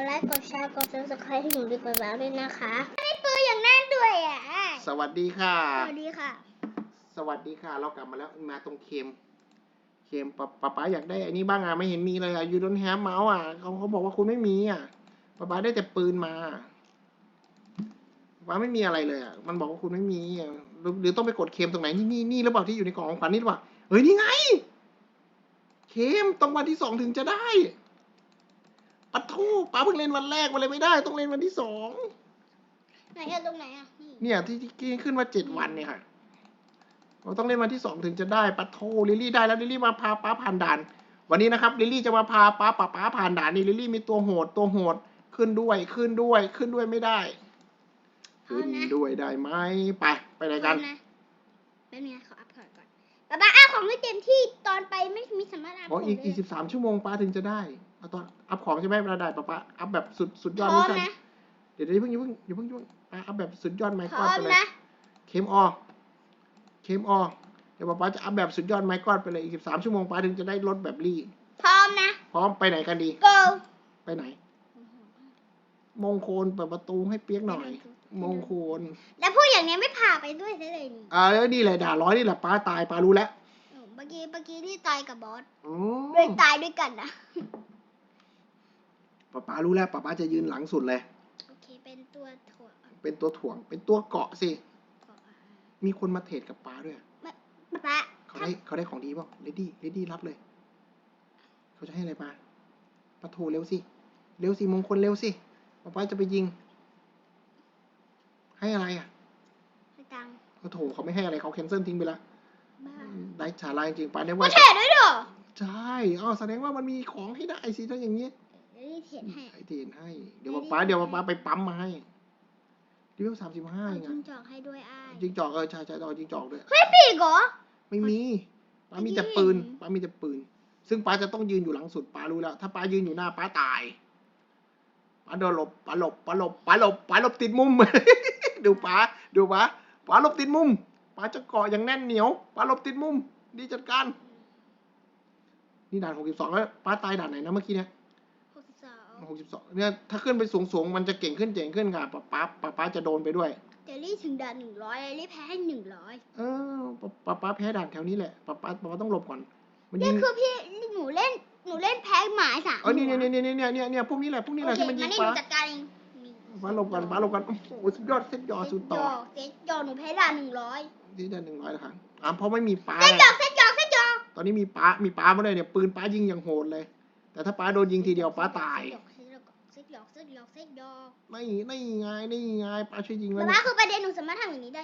ดไลค์กดแชร์กดซับสไครต์ให้หนูดีกว่าแล้วด้วยนะคะ ไม่ปืนอย่างนั้นด้วยอะ สวัสดีค่ะ สวัสดีค่ะ สวัสดีค่ะ เรากลับมาแล้วมาตรงเค็มเค็มปะป๊าป๊าอยากได้อันนี้บ้างอะไม่เห็นมีเลยอะยูโดนแฮมเมาส์อะเขาเขาบอกว่าคุณไม่มีอะป๊าป๊าได้แต่ปืนมาป๊าไม่มีอะไรเลยอะมันบอกว่าคุณไม่มีอะหรือหรือต้องไปกดเค็มตรงไหนนี่นี่นี่หรือเปล่าที่อยู่ในกล่องของขวัญนี่หรือเปล่าเฮ้ยนี่ไง เค็มต้องวันที่สองถึงจะได้ ปะทูป๊าเพิ่งเล่นวันแรกมันเลยไม่ได้ ต้องเล่นวันที่สองไหนอะตรงไหนอะนี่เนี่ยที่ที่ขึ้นมาเจ็ดวันเนี่ยค่ะ เราต้องเล่นวันที่สองถึงจะได้ปัทโทลิลลี่ได้แล้วลิลลี่มาพาป้าผ่านด่าน วันนี้นะครับลิลลี่จะมาพาป้าป้าป้าผ่านด่านนี่ลิลลี่มีตัวโหดตัวโหดขึ้นด้วยขึ้นด้วยขึ้นด้วยไม่ได้พร้อขึ้มนนะด้วยได้ไหมไปไปไหนกันพร้อมนะแป๊บนึงนะขออัพก่อนก่อนป๊าป๊าอัพของไม่เต็มที่ตอนไปไม่มีสามารถอัพอ๋ออีกขงอีกได้สิบสามชั่วโมงป้าถึงจะได้ เอาตอนอัพของใช่ไหมเวลาได้ป้าป้าอัพแบบสุดสุดยพอดร้อเลยมกันนะ เดี๋ยวเดี๋ยวอย่าเพิ่งอย่าเพิ่งอย่าเพิ่งอย่าเพิ่งป้าอัพแบบสุดยอดไมค์พก้ร้อนอมไปเลยนะเข็มออกเข็มออกเดี๋ยวป้าป้าจะอัพแบบสุดยอดไมค์ก้อนไปเลยอีกสิบสามชั่วโมงป้าถึงจะได้รถแบบลี่พร้อมนะ พร้อมไปไหนกันดี go ไปไหน มงคลเปิดประตูให้เปียกหน่อย มงคลแล้วพูดอย่างนี้ไม่พาไปด้วยซะเลยนี่อ่าแล้วนี่แหละด่าร้อยนี่แหละป้าตายป้ารู้แล้วเออเมื่อกี้เมื่อกี้ที่ตายกับบอสอืเลยมตายด้วยกันนะ ป้าป้ารู้แล้วป้าป้าจะยืนหลังสุดเลย โอเค เป็นตัวถั่วเป็นตัวถ่วง เป็นตัวเกาะสิ ก่อนมีคนมาเทรดกับป้าด้วย ป๊าป๊าเขาได้เขาได้ของดีเปล่าเลดี้เลดี้รับเลย เขาจะให้อะไรมาปะโทเร็วสิ เร็วสิมงคลเร็วสิป้าป้าจะไปยิง ให้อะไรอะให้ตังค์โอ้โถเขาไม่ให้อะไรเขาแคนเซิลทิ้งไปแล้วบ้าได้ชาลาจริงๆป้าเนี่ยมาว่าเทรดด้วยเหรอ ใช่อ๋อแสดงว่ามันมีของให้ได้สิถ้าอย่างนี้เดี๋ยวนี่ เทรดให้ไอเทนให้ เดี๋ยวป้าเดี๋ยวป้าไปปั๊มมาให้ดิวสามสิบห้าเอาไงจิ้งจอกให้ด้วยอ้ายจิงจอกเออใช่ใช่เอาจิงจอกด้วย ไม่ปีกเหรอ ไม่มีป้ามีแต่ไม่มีปืนป้ามีแต่ปืน ซึ่งป้าจะต้องยืนอยู่หลังสุดป้ารู้แล้ว ถ้าป้ายืนอยู่หน้าป้าตายป้าโดนหลบป้าหลบป้าหลบป้าหลบป้าหลบติดมุม ดูป้าดูป้าป้าหลบติดมุมป้าจะเกาะอย่างแน่นเหนียวป้าหลบติดมุมดีจัดการนี่ด่านหกสิบสองแล้วป้าตายด่านไหนนะเมื่อกี้เนี่ยหกสิบสอง หกสิบสองเนี่ยถ้าขึ้นไปสูงสูงๆมันจะเก่งขึ้นเก่งขึ้นค่ะป้าป้าป้าป้าจะโดนไปด้วยเดี๋ยวรีถึงด่านหนึ่งร้อยรีแพ้ให้หนึ่งร้อยเออป้าป้าป้าแพ้ด่านแถวนี้แหละป้าป้าป้าต้องหลบก่อนมันยินี่งคือพี่หนูเล่นหนูเล่นแพ้หมายสามเออนี่เนี่ยเนี่ยเนี่ยเนี่ยเนี่ยเนี่ยพวกนี้แหละพวกนี้แหละโอเคที่มันยิมางนี่หป้านูจัดการเองนี่ป้าหลบก่อนป้าหลบก่อนโอ้โหสุดยอดเส้นยอสุดต่อเซ็ตยอหนูแพ้ด่านหนึ่งร้อยที่ด่านหนึ่งร้อยแล้วค่ะอ่าเพราะไม่มีป้าเซ็ตยอเซ็ตยอเซ็ตยอตอนนี้มีป้ามีป้ามาเลยเนี่ยปืนป้ายิงอย่างโหดเลยแต่ถ้าป้าโดนยิงทีเดียวป้าตาย เซ็ตยอเซ็ตยอเซ็ตยอเซ็ตยอไม่ไม่ไงนี่ไงป้าช่วยยิงแล้วแต่เนี่ว่ายคือประเด็นหนูสามารถทำอย่างนี้ได้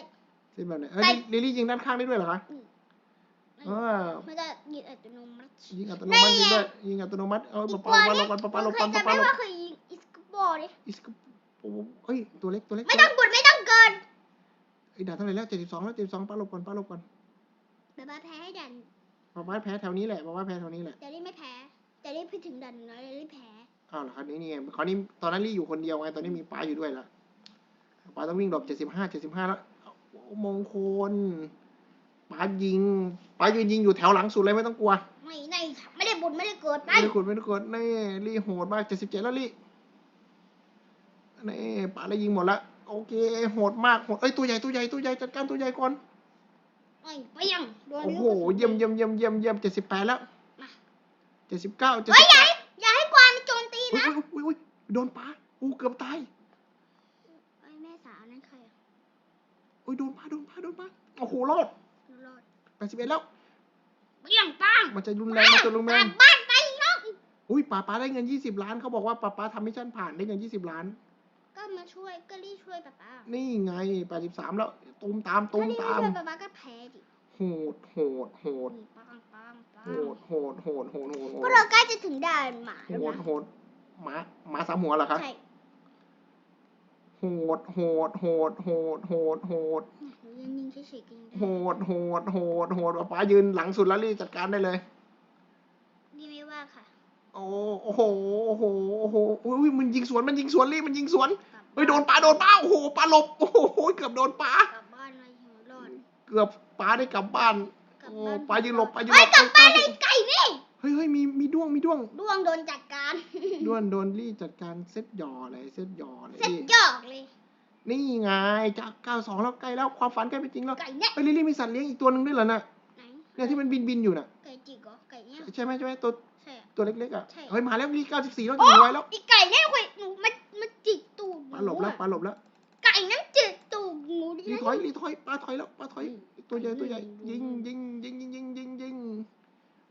เส้นแบบไหนเอ้ยไป ลิลลี่ยิงด้านข้างได้ด้วยเหรอคะอ่ามันจะยิงอัตโนมัติ ยิงอัตโนมัติยิงด้วยยิงอัตโนมัติ เออป้าป้าหลบก่อนป้าป้าหลบก่อนเคป้ายป้าจำหลได้บว่าเคยยิงอิสกบอลเนี่ยอิสกโอ้เฮ้ยตัวเล็กตัวเล็กไม่ต้องบุดไม่ต้องเกินไอ้ยด่านเท่าไหร่แล้วเจ็ดสิบสองแล้วเจ็ดสิบสองป้าหลบก่อนป้าหลบก่อนแต่ว่าแพ้ให้ดันป้าป้าแพ้แถวนี้แหละป้าป้าแพ้แถวนี้แหละ แต่นี่ไม่แพ้ แต่นี่พี่ถึงดันหนึ่งร้อยเลยนี่แพ้ อ้าวเหรอครับนี่นี่ไงคราวนี้ตอนนั้นลี่อยู่คนเดียวไงตอนนี้มีป้าอยู่ด้วยละป้าต้องวิ่งหลบเจ็ดสิบห้าเจ็ดสิบห้าแล้วโอ้มงคลป้ายิงป้ายืนยิงอยู่แถวหลังสุดเลยไม่ต้องกลัว ไม่ในไม่ได้บุญไม่ได้เกิดไปไม่ได้กดไม่ได้กดนี่ลี่โหดมากเจ็ดสิบเจ็ดแล้วลี่นี่ป้าได้ยิงหมดละโอเคโหดมากโหดเอ้ยตัวใหญ่ตัวใหญ่ตัวใหญ่จัดการตัวใหญ่ก่อนไม่ไปยังโดนโอ้นิ้วโหกระสุนเยี่ยมเยี่ยมเยี่ยมเยี่ยมเยี่ยมเจ็ดสิบแปดแล้วมาเจ็ดสิบเก้าเจ็ดเฮ้สิยบอย่า นโจมตีอุ้ยนะ อุ้ยอุ้ยโดนป้าอู้เกือบตายไอ้แม่สาวนั่นใครอะอุ้ยโดนป้าโดนป้าโดนป้าโอ้โหรอดรอดแปดสิบเอ็ดแล้วไปยังปังมันจะรุนแรงมันจะรุนแรงกลับบ้านไปน้องอุ้ยป้าป้าได้เงินยี่สิบล้านเขาบอกว่าป้าป้าทำมิชชั่นผ่านได้เงินยี่สิบล้าน ก็มาช่วยก็รีบช่วยป๊าป๊านี่ไงแปดสิบสามแล้วตูมตามตูถ้ามรีบตามช่วยป๊าป๊าก็แพ้ดิโหดโหดโหดนี่ปังปังปัโหงดโหดโหดโหดโหดโหพวกดเราใกล้จะถึงด่านหมาโหแล้วดนะโหดห มาหมาสามหัวเหรอครับใช่โหดโหดโหดโหดโหดโหดยังยิงเฉยๆก็ยังได้โหดโหดโหดโหดป้าป้ายืนหลังสุดแล้วรีบจัดการได้เลยนี่ไม่ว่าค่ะ โอ้โอ้โหโอ้โหโอ้โหอุ้ยมันยิงสวนมันยิงสวนรีบมันยิงสวนกลับเฮ้ยโดนปลาโดนปลาโอ้โหปลาหลบโอ้โหเกือบโดนปลากลับบ้านมาหิวรอดเกือบปลาได้กลับบ้านกลับโอ้บ้านปลายืนหลบปลายืนหเฮ้ลยบกลับบ้านเลยไก่นี่ เฮ้ยเฮ้ยมีมีด้วงมีด้วงดวงโดนจัดการด้วนโดนรี่จัดการเซตหย่อเลยเซตหย่อเลยเสร็จนี่ยอกเลย นี่ไงจากเก้าสองแล้วใกล้แล้วความฝันใกล้เป็นจริงแล้วไก่เนี่ยเฮ้ยลิลลี่มีสัตว์เลี้ยงอีกตัวหนึ่งด้วยเหรอน่ะไหนเนี่ยที่มันบินบินอยู่น่ะ ไก่จิกเหรอไก่เนี่ยใช่ไหมใช่ไหมตัวใช่อะ ตัวเล็กๆอะใช่ เฮ้ยมาแล้วลี่เก้าสิบสี่แล้วโอ้ถึงร้อยแล้วอีไก่เนี่ยคุยหนูมันมันจิกตูดหนูปลาหลบแล้วอะปลาหลบแล้วไก่นั่นจิกตูดหนูดิลีนะถอยลีถอยปลาถอยแล้วปลาถอยอืมตัวใหญ่ตัวใหญ่อืยิงมยิงยิงยิงยิงยิงยิง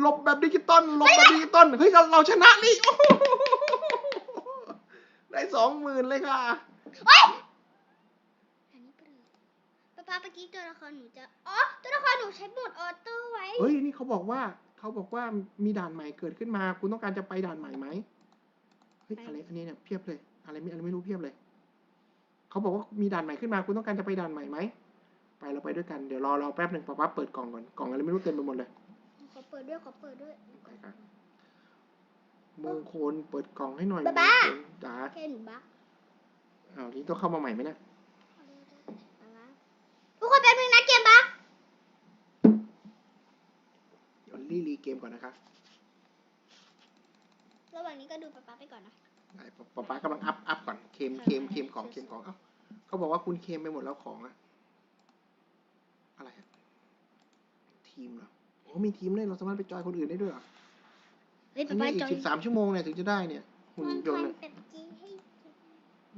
หลบแบบดิจิตอลหลบแบบดิจิตอลเฮ้ยเราเราชนะนี่โอ้โหได้สองหมื่นเลยค่ะเฮ้ยอันนี้ไปเลยป้าป้าเมื่อกี้ตัวละครหนูจะอ๋อตัวละครหนูใช้โหมดออโต้ไว้ เฮ้ยนี่เขาบอกว่าเขาบอกว่ามีด่านใหม่เกิดขึ้นมา คุณต้องการจะไปด่านใหม่ไหมเฮ้ยอะไรอันนี้เนี่ยเพียบเลย อะไรไม่อะไรไม่รู้เพียบเลยเขาบอกว่ามีด่านใหม่ขึ้นมา คุณต้องการจะไปด่านใหม่ไหมไปเราไปด้วยกันเดี๋ยวรอรอแป๊บหนึ่งป๊าป๊าเปิดกล่องก่อนกล่องอะไรไม่รู้เต็มไปหมดเลยขอ เปิดด้วยขอเปิดด้วยไปครับมงคลเปิดกล่องให้หน่อยบ๊ายบายมงคลจ๋าแค่หนูบักอ้าวนี่ต้องเข้ามาใหม่ไหมเนี่ยทุกคนแป๊บนึงนะเกมบักเดี๋ยวรีรีเกมก่อนนะคะระหว่างนี้ก็ดูป้าป้าไปก่อนนะได้ป๊าป๊าป๊ากำลังอัพอัพก่อนเคมเคมเคมของเคมของเอ้าเขาบอกว่าคุณเคมไปหมดแล้วของอะอะไรอะทีมเหรอ โอ้มีทีมด้วยเราสามารถไปจอยคนอื่นได้ด้วยเหรอเฮ้ยอัป้านป้านี้อีจกอยสิบสามชั่วโมงเนี่ยถึงจะได้เนี่ยหุ่นมันยนพัต์นเนี่ยแบบจีให้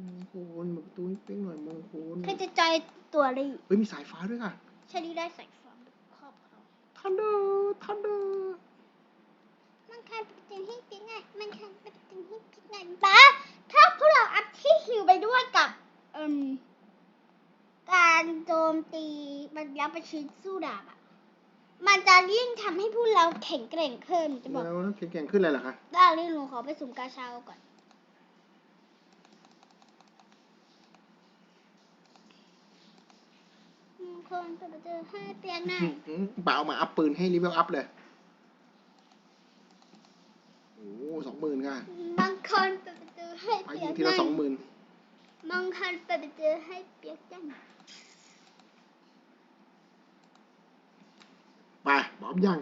มงคลแบบตุ้ยเป้งหน่อยมงคลใครจะจอยตัวอะไรเฮ้ยมีสายฟ้าด้วยค่ะชาลีได้ใส่ฟอร์มครอบเขาทันเดอร์ทันเดอร์มันคันเป็นจริงให้ปิ๊กไงมันคันเป็นจริงให้ปิ๊กไงป้าถ้าพวกเราอัพที่ฮิวไปด้วยกับเอ่มการโจมตีมันยับประชิดสู้ดาบอะ มันจะยิ่งทำให้พวกเราแข็งแกร่งขึ้นจะบอก แล้วแข็งๆขึ้นเลยเหรอคะได้เลยหนูขอไปสุ่มกาชาก่อน อืมคนจะไปเจอให้เตียงหน่อยอืมบ่าวมาอัพปืนให้รีเวลอัพเลย โอ้สองหมื่นค่ะบางคนเปิดประตูให้ไปเปียิยงกทีละสองหมื่นบางคนเปิดประตูให้เปียกจัง ไปพร้อ มยัง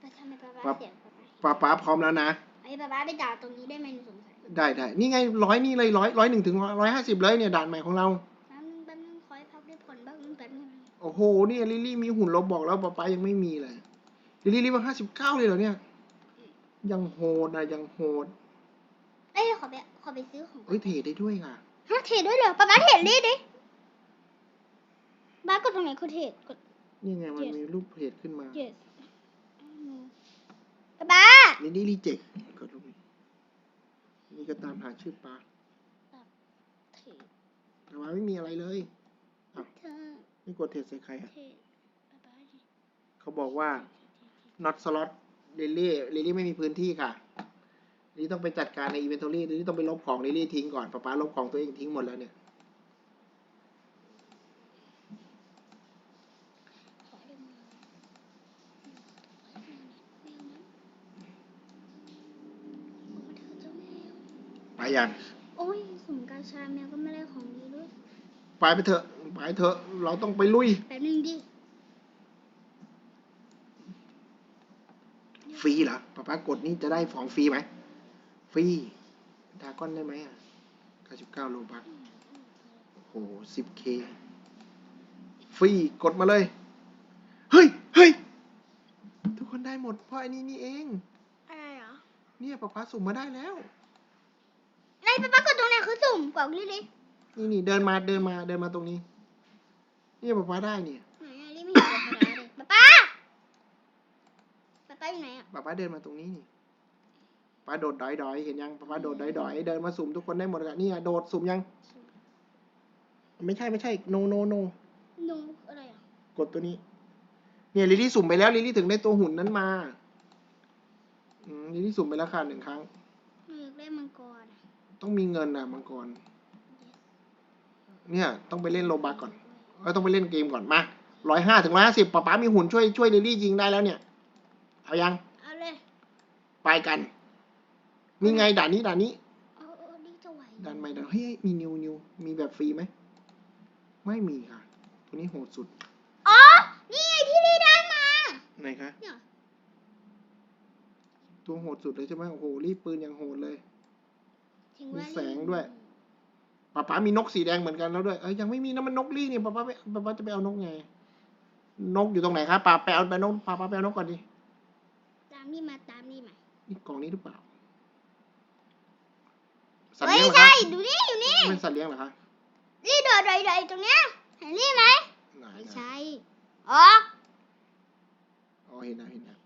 ไปทำให้ป๊าครัป๊าบเสียงป๊าป๊าป้าป้าพร้อมแล้วนะไอ้ป๊าป๊าไปด่าตรงนี้ได้ไหมหนูสงสัยได้ได้นี่ไงร้อยนี่เลยร้อยร้อยหนึ่งถึงร้อยห้าสิบเลยเนี่ยด่านใหม่ของเราแป๊บนึงแป๊บนึงคอยพับด้วยผลแป๊บนึงแป๊บนึงโอ้โหนี่ลิลลี่มีหุ่นเราบอกแล้วป้าป้ายังไม่มีเลยลิลลี่รีบห้าสิบเก้าเลยเหรอเนี่ย ยังโหดนะยังโหดเอ้ยขอไปขอไปซื้อของเฮ้ยเทรดได้ด้วยค่ะฮะเทรดด้วยเหรอป๊าป๊าเทรดรีดดิบ้ากดตรงไหนคือเทรดกด นี่ไงมันมีรูปเพจขึ้นมา yes ป๊าป๊าลิลลี่รีเจ็คกดลงไปนี่ก็ตามหาชื่อป้าเทรดแต่ว่าไม่มีอะไรเลยเธอนี่กดเทรดใส่ใครอะเทรดป๊าป๊าดิเขาบอกว่า not slot ลิลลี่ลิลลี่ไม่มีพื้นที่ค่ะลิลลี่ต้องไปจัดการใน inventory ลิลลี่ต้องไปลบของลิลลี่ทิ้งก่อนป้าป้าลบของตัวเองทิ้งหมดแล้วเนี่ย ขอได้ไหมแมวนั้นโอ้เธอเจ้าแมว ไป ยังโอ้ยสุ่มกาชาแมวก็ไม่ได้ของดีด้วยไปไปเถอะไปเถอะ เราต้องไปลุยแป๊บนึงดิฟรีเหรอป้าป้ากดนี่จะได้ของฟรีไหมฟรีดราก้อนได้ไหมอะ99โลบักโอ้โห 10k ฟรีกดมาเลย เฮ้ยเฮ้ยทุกคนได้หมดเพราะไอ้นี่นี่เอง อะไรเหรอ เนี่ยป้าป้าสุ่มมาได้แล้วไอ้ ป๊าป๊ากดตรงไหนคือสุ่มกว่าลิลินี่นี่เดินมาเดินมาเดินมาตรงนี้เนี่ยป้าป้าได้เนี่ยไหนอะลิไม่เห็นป๊าป๊าเลยป๊าป๊าป๊าป๊าอยู่ไหนอะป้าป้าเดินมาตรงนี้นี่ป้าโดดดอยดอยๆเห็นยังป้าป้าโดดดอยดอยๆเดินมาสุ่มทุกคนได้หมดเลยเนี่ยโดดสุ่มยัง ไม่ใช่ไม่ใช่ no no no หนูอะไรอะกดตัวนี้ เนี่ยลิลลี่สุ่มไปแล้วลิลลี่ถึงได้ตัวหุ่นนั้นมาอืมนี่ที่สุ่มไปแล้วค่ะหนึ่งครั้งหนูอยากได้มังกรอะ ต้องมีเงินนะมังกร เนี่ยต้องไปเล่นโลบักก่อนเออต้องไปเล่นเกมก่อนมาร้อยห้าถึงร้อยห้าสิบป๊าป๊ามีหุ่นช่วยช่วยลิลลี่ยิงได้แล้วเนี่ย เอายัง เอาเลยไปกัน นี่ไงด่านนี้ด่านนี้เอาเอาดีจะไหวด่านใหม่ด่านเฮ้ยมีนิวนิวมีแบบฟรีไหม ไม่มีค่ะ ตัวนี้โหดสุด อ๋อ นี่ไงที่ได้ได้มา ไหนคะ เนี่ย ตัวโหดสุดเลยใช่ไหมโอ้โหรีบปืนอย่างโหดเลยถึง มีว่าแสงด้วยป๊าป๊ามีนกสีแดงเหมือนกันแล้วด้วยเอ้ยยังไม่มีนะมันนกลี่นี่ป๊าป๊าไปป๊าป๊าจะไปเอานกไง นกอยู่ตรงไหนครับป๊าไปเอาไปนกป๊าป๊าไปเอานกก่อนดิตามนี่มาตามนี่มานี่กล่องนี้หรือเปล่าสัตว์เฮ้ยเลี้ยงเหรอใช่คะดูนี่อยู่นี่เป็นสัตว์เลี้ยงเหรอคะนี่โดดโดดๆตรงเนี้ยเห็นนี่ไหมไหนไม่ไหนใช่อ๋ออ๋อเห็นนะเห็นนะ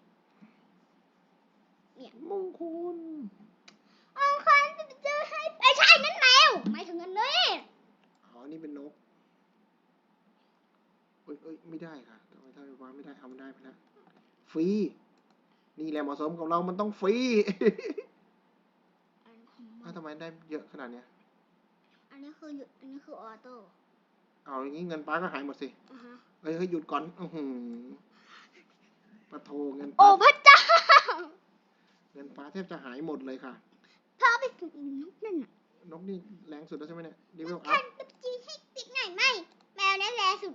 เนี่ยมงคลเอาคันจะเจอให้ไอ้ยใช่นั่นแมวไม่ถึงกันเลยอ๋อ นี่เป็นนกเอ้ยเอ้ยไม่ได้ค่ะทำไมทำไมวางไม่ได้เอาไม่ได้ไปแล้วฟรี นี่แหละเหมาะสมกับเรามันต้องฟรี อันของมัอ้าวนทำไมได้เยอะขนาดเนี้ย อันนี้คือหยุดอันนี้คือออโต้เอาอย่างนี้เงินป้าก็หายหมดสิ อ่าฮะเฮ้ยเฮ้ยหยุดก่อนอือหือปะโทเงินโอ้ป้าพระเจ้าเงินป้าแทบจะหายหมดเลยค่ะ พ่อไปถึงนกนั่นน่ะนกนี่แรงสุดแล้วใช่ไหมเนี่ยดีเวลอัคัพนจะจีให้ติดไหนไม่แมวนั่นแหละสุด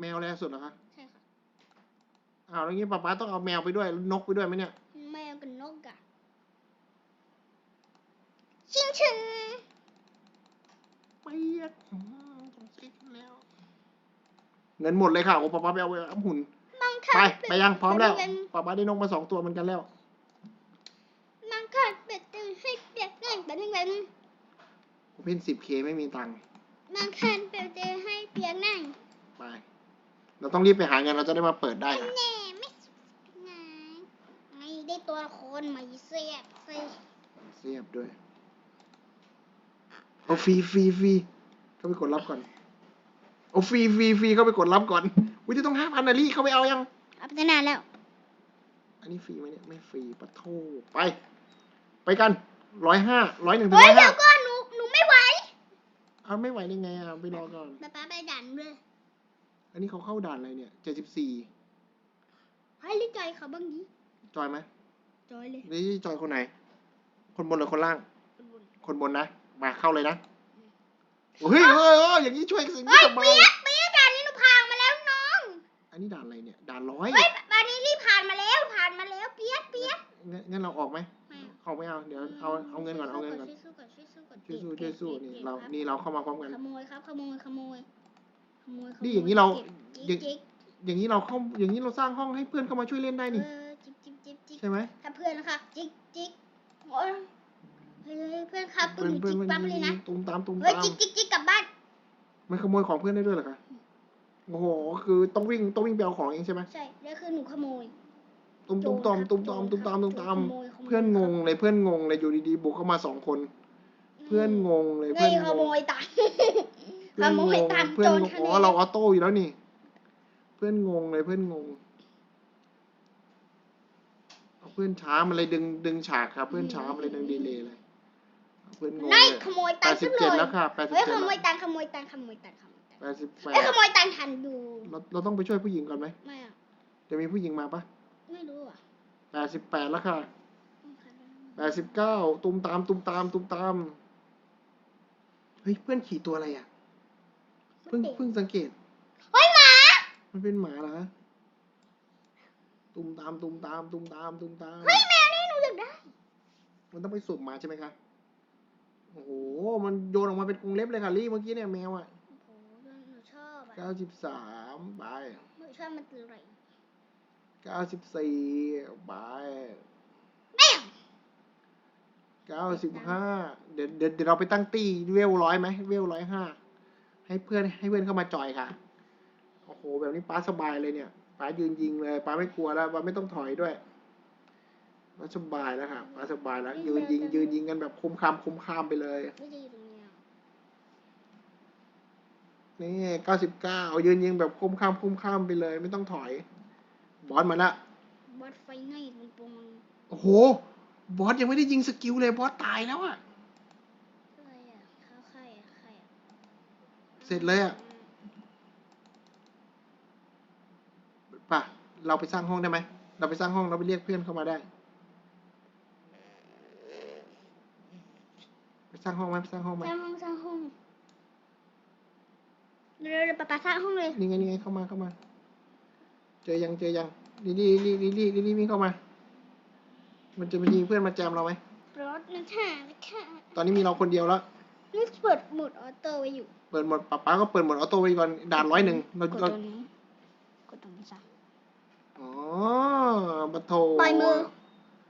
แมวแรงสุดเหรอคะใช่ค่ะ อ้าวแล้วงี้ป้าป้าต้องเอาแมวไปด้วยนกไปด้วยไหมเนี่ยแมวกับนกอะชิงชิงเปียกอืมต้องเช็คแล้ว เงินหมดเลยค่ะโอ้ป้าป้าไปเอาไปเอาหุ่นมังคัไปนไปยังพร้อมแล้วเป็นป้าป้าได้นกมาสองตัวเหมือนกันแล้ว มังคันเป็ดตื่นให้ เปียกหน่อยแบบนึงแบบนึงผมเป็นสิบเคไม่มีตังค์มังคันเป็ดตื่นให้เปียกหน่อยไปเราต้องรีบไปหาเงินเราจะได้มาเปิดได้ค่ะแน่ไม่สุดไงไงได้ตัวละครมาเสียบใส่เสียบด้วยเอาฟรีฟรีฟรีเข้าไปกดรับก่อนเอาฟรีฟรีฟรีเข้าไปกดรับก่อนวิธีต้องห้าพันนาลี่เข้าไปเอายัง เอาไปตั้งนานแล้ว อันนี้ฟรีไหมเนี่ยไม่ฟรีปะโทไป ไปกัน ร้อยห้าร้อยหนึ่งถึงเฮ้ร้ยอยเดี๋ห้ายวก่อนหนูหนูไม่ไหวเอาไม่ไหวได้ไงอะไปรอก่อน ป๊าป๊าไปดันเลยอันนี้เขาเข้าด่านอะไรเนี่ยเจ็ดสิบสี่ให้ลิจอยเขาบ้างดิจอยไหมจอยเลยนี่จอยคนไหน คนบนหรือคนล่าง คนบนนะ มาเข้าเลยนะเฮ้ยเฮ้ยเฮ้ยอย่างนี้ช่วยสิ่งเฮ้ที่ยสบาเปียยกเปียกด่านนี้หนูผ่านมาแล้วน้องอันนี้ด่านอะไรเนี่ย ด่านร้อยเฮ้ยด่านนี้รีบผ่านมาแล้วผ่านมาแล้วเปียกเปียกงั้นงั้นเราออกไหม ไม่ออกไม่เอาเดี๋ยวเอาเอาเงินก่อนเอาเงินก่อนช่วยสู้ก่อนช่วยสู้ก่อนช่วยสู้ช่วยสู้นี่ก็บเราก็บนี่เราเข้ามาพร้อมกันขโมยครับขโมยขโมยขโมยขโมนี่อย่างนี้เราเก็บจิ๊กจิ๊กอย่างนี้เราเข้าอย่างนี้เราสร้างห้องให้เพื่อนเข้ามาช่วยเล่นได้นี่เออจิ๊กจิ๊กจิ๊กจิ๊กใช่ไหมถ้าเพื่อนนะคะจิกจิกโอ้ยเฮ้ยเพื่อนครับเพื่อนหนูเพื่อนจิกมันปั๊บเลยนะตุ้มตามตุ้มเฮ้ยตามจิกจิกจิกกลับบ้านมันขโมยของเพื่อนได้ด้วยเหรอคะโอ้โห คือต้องวิ่งต้องวิ่งไปเอาของเองใช่ไหมใช่แล้วคือหนูขโมยตุ้มตุ้มตอมโจรครับตุ้มตอมโจรตุ้มตามครับตุ้มตามโจรขโมยขโมย เพื่อนงงเลยเพื่อนงงเลยอยู่ดีๆบุกเข้ามาสองคน เพื่อนงงเลยเงเพื่อนยงขงโมยตังค์เพื่อนขโมงยงตังค์เพื่อนงงโจรคะอ๋อแนนเราออโต้อยู่แล้วนี่ เพื่อนงงเลยเพื่อนงงเอาเพื่อนช้ามันเลยดึงดึงฉากครับ เพื่อนช้ามันเลยดึงดีเลยเลยเอาเพื่อนงงนายเลยขโมยแปตังดค์สิซะบเลเจ็ดยแล้วค่ะแปดสิบเฮ้ยเจ็ขดโมแล้วยตังค์ขโมยตังค์ขโมยตังค์ขโมยตังค์แปดสิบแปเอ้ยดขโมยตังค์ทันดูเราเราต้องไปช่วยผู้หญิงก่อนไหมไม่อะจะมีผู้หญิงมาปะไม่รู้อะแปดสิบแปดแล้วค่ะ แปดสิบเก้าตุ้มตามตุ้มตามตุ้มตาม เฮ้ย เพื่อนขี่ตัวอะไรอะ เพิ่งเพิ่งสังเกต เฮ้ยหมา มันเป็นหมาเหรอตุ้มตามตุ้มตามตุ้มตามตุ้มตาม เฮ้ยแมวนี่หนูอยากได้ มันต้องไปสุ่มมาใช่ไหมคะโอ้โห มันโยนออกมาเป็นกรงเล็บเลยค่ะลี่เมื่อกี้เนี่ยแมวอะโอ้โหหนูชอบอะเก้าสิบสามไปหนูชอบมันตื่นไรเก้าสิบสี่ไปแม่ง เก้าสิบห้าเดี๋ยวเดี๋ยวเดี๋ยวเราไปตั้งตี้เวลร้อยไหมเวลร้อยห้าให้เพื่อนให้เพื่อนเข้ามาจอยค่ะ โอ้โห แบบนี้ป้าสบายเลยเนี่ยป้ายืนยิงเลยป้าไม่กลัวแล้วป้าไม่ต้องถอยด้วยป้าสบายแล้วค่ะป้าสบายแล้ว ยืนยิง ยืนยิงกันแบบคุ้มคามคุ้มคามไปเลย ไม่ใช่อยู่ตรงเนี้ยนี่เก้าสิบเก้ายืนยิงแบบคุ้มคามคุ้มคามไปเลย ไม่ต้องถอย บอสมาละบอสไฟไงมันปงโอ้โห บอสยังไม่ได้ยิงสกิลเลยบอสตายแล้วอะอะไรอะเขาใครอะใครอะเสร็จเลยอะป่ะ เราไปสร้างห้องได้ไหม เราไปสร้างห้องเราไปเรียกเพื่อนเข้ามาได้ ไปสร้างห้องไหมไปสร้างห้องไหมสร้างห้องสร้างห้องเร็วๆป๊าป๊าสร้างห้องเลย นี่ไงนี่ไงเข้ามาเข้ามา เจอยังเจอยังลิลี่ลิลี่ลิลี่ลิลี่วิ่งเข้ามา มันจะมายิงเพื่อนมาแจมเราไหมรถนะค่ะค่ะตอนนี้มีเราคนเดียวแล้ว นี่เปิดโหมดออโต้ไว้อยู่ เปิดหมดป๊าป๊าก็เปิดหมดออโต้ไว้ก่อนด่านร้อยหนึ่งเรากดเราตรงนี้ กดตรงนี้ซะ อ๋อบัตโทปล่อยมือ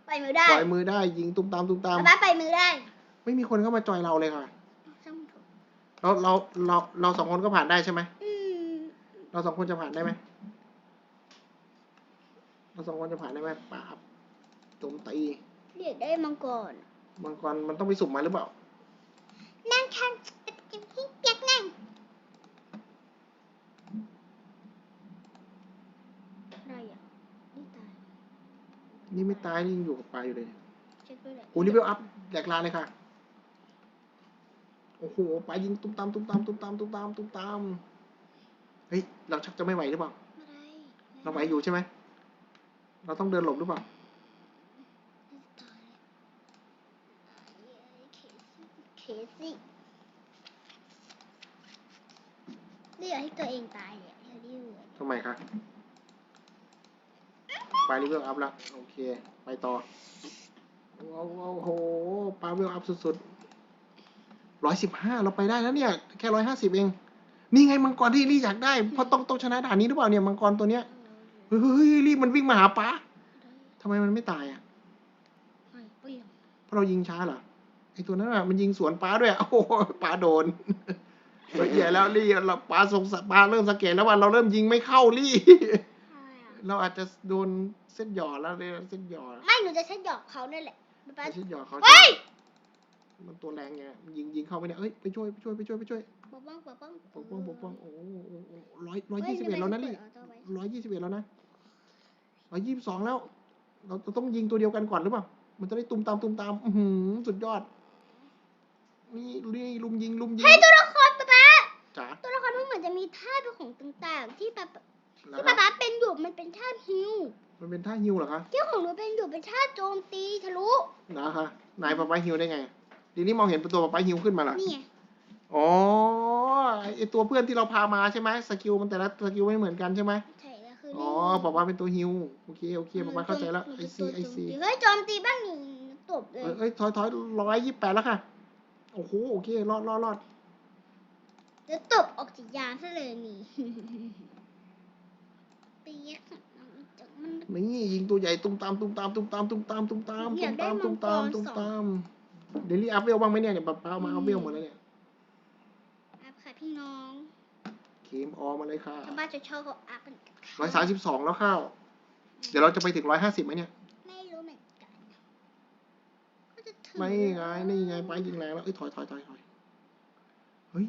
ปล่อยมือได้ปล่อยมือได้ยิงตุ้มตามตุ้มตาม ป๊าป๊าปล่อยมือได้ไม่มีคนเข้ามาจอยเราเลยค่ะ ช่างมันเถอะเราเราเราเราสองคนก็ผ่านได้ใช่ไหม อืมเราสองคนจะผ่านได้ไหม เราสองคนจะผ่านได้ไหมปราบ โจมตีเรียกได้มังกรมังกรมันต้องไปสุ่มมาหรือเปล่า นั่งคันเป็นที่เปียกนั่งอะไรอะนี่ตาย นี่ไม่ตายนี่ยังอยู่กับปลาอยู่เลยเช็คด้วยแหละโอ้นี่เวลอัพแหลกลานเลยค่ะ โอ้โหปลายิงตุ้มตามตุ้มตามตุ้มตามตุ้มตามตุ้มตามเฮ้ย เราชักจะไม่ไหวหรือเปล่าอะไรเราไหวอยู่ใช่ไหม เราต้องเดินหลบหรือเปล่า เค ซี่เรียกให้ตัวเองตายเนี่ยอย่าดิ้วเลยทำไมคะไปรีเวลอัพแล้วโอเค ไปต่อว้าวว้าวโอ้โหปลาเวลอัพสุดๆร้อยสิบห้าเราไปได้แล้วเนี่ย แค่ร้อยห้าสิบเอง นี่ไงมังกรที่ลี่อยากได้เพราะต้องต้องชนะด่านนี้หรือเปล่าเนี่ยมังกรตัวเนี้ยเฮ้ยเฮ้ยเฮ้ยลี่มันวิ่งมาหาปลาทำไมมันไม่ตายอะไม่เปรี้ยวเพราะเรายิงช้าเหรอไอตัวนั้นอะมันยิงสวนปลาด้วยอะโอ้โหปลาโดนเฮ้ยแย่แล้วลี่เราปลาสงสัยปลาเริ่มสังเกตแล้วว่าเราเริ่มยิงไม่เข้าลี่อะไรอะเราอาจจะโดนเส้นหย่อแล้วเลยเส้นหย่อไม่หนูจะใช้หยอกเขานั่นแหละป๊าป๊าเส้นหย่อเขาเฮ้ยมันตัวแรงไงมันยิงยิงเข้าไปเนี่ยเอ้ยไปช่วยไปช่วยไปช่วยไปช่วยปกป้องปกป้องปกป้องปกป้องโอ้โหโอ้โหร้อยร้อยยี่สิบเอ็ดแล้วนะลี่ร้อยยี่สิบเอ็ดแล้วนะร้อยยี่สิบสองแล้ว เราเราต้องยิงตัวเดียวกันก่อนหรือเปล่า มันจะได้ตุมตามตุมตาม อือหือสุดยอด นี่นี่ลุมยิงลุมยิงให้ตัวละครป๊าป๊าจ๋าตัวละครมันเหมือนจะมีท่าเป็นของต่างๆ ที่ป๊าป๊าแล้วที่ครัป๊าบป๊าเป็นอยู่มันเป็นท่าฮิวมันเป็นท่าฮิวเหรอคะที่ของหนูเป็นอยู่เป็นท่าโจมตีทะลุนะคะนายปะป้าฮิวได้ไงดีนี่มองเห็นเป็นตัวปะป้าฮิวขึ้นมาเหรอนี่ไงอ๋อไอตัวเพื่อนที่เราพามาใช่ไหมสกิลมันแต่ละสกิลไม่เหมือนกันใช่ไหมใช่แล้วคืออ๋นี่อปะป้าเป็นตัวฮิวโอเคโอเคปะป้าเข้าใจแล้วไอซีไอซีเฮ้ยโจมตีบ้างนี่ตบเลยเอ้ยถอยถอยร้อยยี่สิบแปดแล้วค่ะ โอ้โหโอเครอดรอดรอดจะตบออกจากยานซะเลยนี่เปียกมันนี่ยิงตัวใหญ่ตุ้มตามตุ้มตามตุ้มตามตุ้มตามตุ้มตามอยาตุ้กมได้ตามมัตุ้งมกรตามตุ้มสองตามเดลี่อัพเวลบ้างไหมเนี่ยเนี่ยปะป้ามาเอาเวลหมดแล้วเนี่ยอัพค่ะพี่น้องเคมออมาเลยค่ะชาวบ้านจะชอบเขาอัพเป็นกันค่ะร้อยสามสิบสองแล้วข้าว เดี๋ยวเราจะไปถึงร้อยห้าสิบไหมเนี่ย ไม่รู้เหมือนกันก็จะถึง ไม่ไงนี่ไงไปยิงแรงแล้วเอ้ยถอยถอยถอยถอยเฮ้ย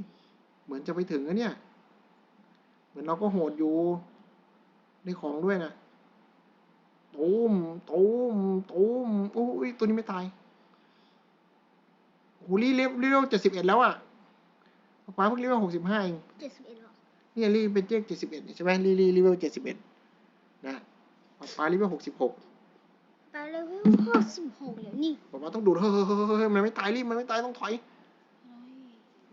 เหมือนจะไปถึงแล้วเนี่ย เหมือนเราก็โหดอยู่ได้ของด้วยนะตูมตูมตูมโอ้ยตัวนี้ไม่ตายโหรีเลเวลเจ็ดสิบเอ็ดแล้วอะป้าเพิ่งเลเวลหกสิบห้าเองเจ็ดสิบเอ็ดหรอเนี่ยรีเป็นเจ๊กเจ็ดสิบเอ็ดใช่ไหมรีรีเลเวลเจ็ดสิบเอ็ดนะป้าเลเวลหกสิบหก ไปเลเวลห้าสิบหกแล้วนี่บอกว่าต้องดูดเฮ้ยเฮ้ยเฮ้ยเฮ้ยมันไม่ตายรีบมันไม่ตายต้องถอย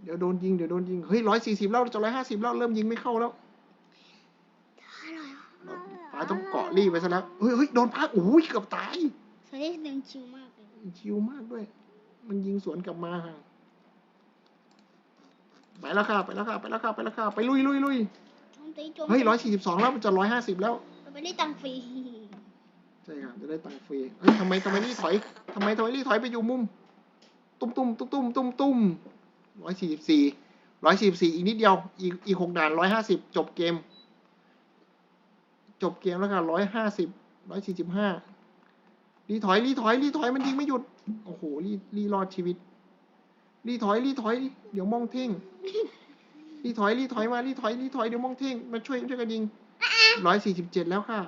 เดี๋ยวโดนยิงเดี๋ยวโดนยิง เฮ้ยร้อยสี่สิบแล้วจะร้อยห้าสิบแล้วเริ่มยิงไม่เข้าแล้วป้าต้องเกาะรีบไปซะแล้ว เฮ้ยเฮ้ยโดนป้าโอ้ยเกือบตายสวัสดีเดินชิวมากเลยชิวมากด้วย มันยิงสวนกลับมาห่างไปแล้วค่ะไปแล้วค่ะไปแล้วค่ะไปแล้วค่ะไปลุยลุยลุยโจมตีโจมตีเฮ้ยร้อยสี่สิบสองแล้วมันจะร้อยห้าสิบแล้วเราไม่ได้ตังค์ฟรี ใช่ค่ะจะได้ตังค์ฟรีเฮ้ยทำไมทำไมรีถอยทำไมทำไมรีถอยไปอยู่มุม ตุ้มตุ้มตุ้มตุ้มตุ้มตุ้มร้อยสี่สิบสี่ร้อยสี่สิบสี่อีกนิดเดียว อีกอีกหกด่านร้อยห้าสิบจบเกม จบเกมแล้วค่ะร้อยห้าสิบร้อยสี่สิบห้ารีถอยรีถอยรีถอยมันยิงไม่หยุด โอ้โหรีรีรอดชีวิต รีถอยรีถอย เดี๋ยวมองเท่ง รีถอยรีถอยมารีถอยรีถอยเดี๋ยวมองเท่งมาช่วยช่วยกันยิงร้อยสี่สิบเจ็ดแล้วค่ะ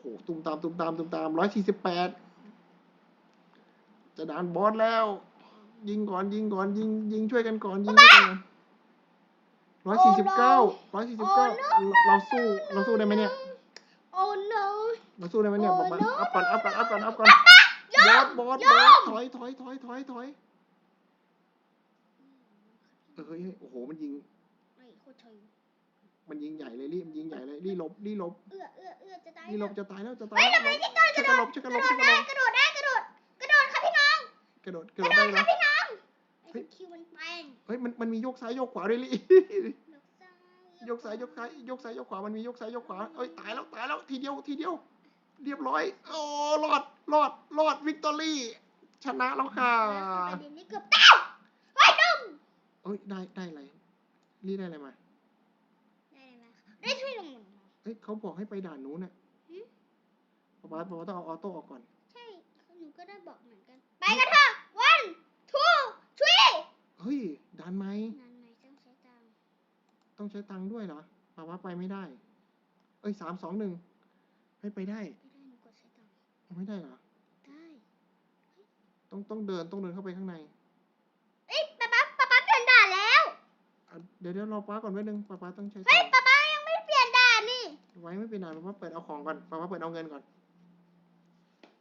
โโหตุ้มตามตุ้มตามตุ้มตามร้อยสี่สิบแปดจะด่านบอสแล้ว ยิงก่อนยิงก่อนยิงยิงช่วยกันก่อนยิงช่วยกันร้อยสี่สิบเก้าร้อยสี่สิบเก้าเราสู้เราสู้ได้ไหมเนี่ยโอ้ no เราสู้ได้ไหมเนี่ยโอ้บอกมา no อัพก่อนอัพก่อนอัพก่อนอัพก่อนยบออสมบอสยบออมสถอยถอยถอยถอยถอยเฮ้ยเฮ้ยโอ้โหมันยิงเฮ้ยโคตรเฉย มันยิงใหญ่เลยรีบมันยิงใหญ่เลยรีบหลบรีบหลบเอื้อเอื้อเอื้อจะตายรีบหลบจะตายแล้วจะตายเฮ้ยแล้วทำไมที่ต้นกช่วระยโดกันหลดบช่วยกกันระหลโดบดช่วยกันหลได้บกระโดดกระโดดกระโดดกระโดดค่ะพี่น้องกระโดดกกระระโดดโดได้ดเหรค่ะอพี่น้องเฮ้ยคิวมันแปลงเฮ้ยมันมันมียกซ้ายยกขวาด้วยลิยกซ้ายยกซ้ายยกซ้ายยกซ้ายยกขวามันมียกซ้ายยกขวาเอ้ยตายแล้วตายแล้วทีเดียวทีเดียว เรียบร้อยโอ้รอดรอดรอดวิกตอรี่ชนะแล้วค่ะประเด็นนี้เกือบตายเฮ้ยดุมเอ้ยได้ได้อะไรรีได้อะไรมาได้ ไหมได้ช่วยลงหมุนเอ้ยเขาบอกให้ไปด่านนู้นน่ะหืมป๊าป๊าป๊าป๊าต้องเอาออโต้ออกก่อน ใช่หนูก็ได้บอกเหมือนกัน ไปกันเถอะ one two three เฮ้ยด่านไหม นานไหมต้องใช้ตังค์ต้องใช้ตังค์ด้วยเหรอป๊าป๊าไปไม่ได้ เอ้ยสามสองหนึ่งให้ไปได้ ไม่ได้หนูกดใช้ตังค์ไม่ได้เหรอ ได้ต้องต้องเดินต้องเดินเข้าไปข้างในเอ้ยป๊าป๊าป๊าป๊าเปลี่ยนด่านแล้ว อะเดี๋ยวเดี๋ยวรอป๊าก่อนแป๊บนึงป๊าป๊าต้องใช้เฮ้ตัยงค์ป๊า ไว้ไม่เป็นไรป๊าป๊าเปิดเอาของก่อนป๊าป๊าเปิดเอาเงินก่อน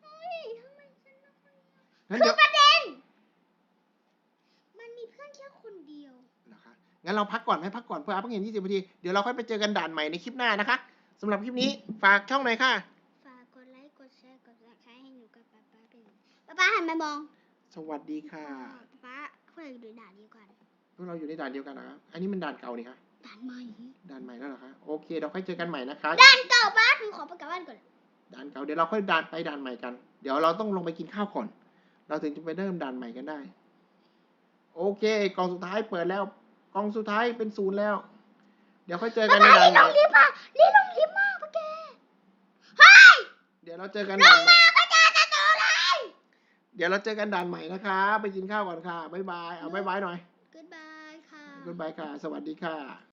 เฮ้ยทำไมฉันไม่ค่อยงั้นคืเดี๋อยวประเด็น มันมีเพื่อนแค่คนเดียว นะคะงั้นเราพักก่อนไหมพักก่อนเพื่ออัพเงิน20นาทีเดี๋ยวเราค่อยไปเจอกันด่านใหม่ในคลิปหน้านะคะสำหรับคลิปนี้ฝากช่องหน่อยค่ะ ฝากกดไลค์กดแชร์กดซับสไครต์ให้หนูกับป๊าป๊าเป็นป๊าป๊าหันมามองสวัสดีค่ะป๊าป๊าพวกเราอยู่ในด่านเดียวกัน พวกเราอยู่ในด่านเดียวกันนะคะอันนี้มันด่านเก่านี่คะ ด่านใหม่ ด่านใหม่แล้วเหรอคะโอเคเราค่อยเจอกันใหม่นะคะด่านเก่าป๊าหนูขอไปกลับบ้านก่อนด่านเก่าเดี๋ยวเราค่อยด่านไปด่านใหม่กัน เดี๋ยวเราต้องลงไปกินข้าวก่อน เราถึงจะไปเริ่มด่านใหม่กันได้ โอเคกล่องสุดท้ายเปิดแล้วกล่องสุดท้ายเป็นศูนย์แล้ว เดี๋ยวค่อยเจอกันในป๊าด่านรีบใหลม่งลิฟต์อะรีบลงลิฟต์มาปะแกเดี๋ยวเราเจอกันลด่างนใหม่มาปะแกจะโตเลยเดี๋ยวเราเจอกันด่านใหม่นะคะไปกินข้าวก่อนค่ะบ๊ายบายเอาบ๊ายบายหน่อย Goodbye ค่ะบ๊ายบายค่ะ สวัสดีค่ะ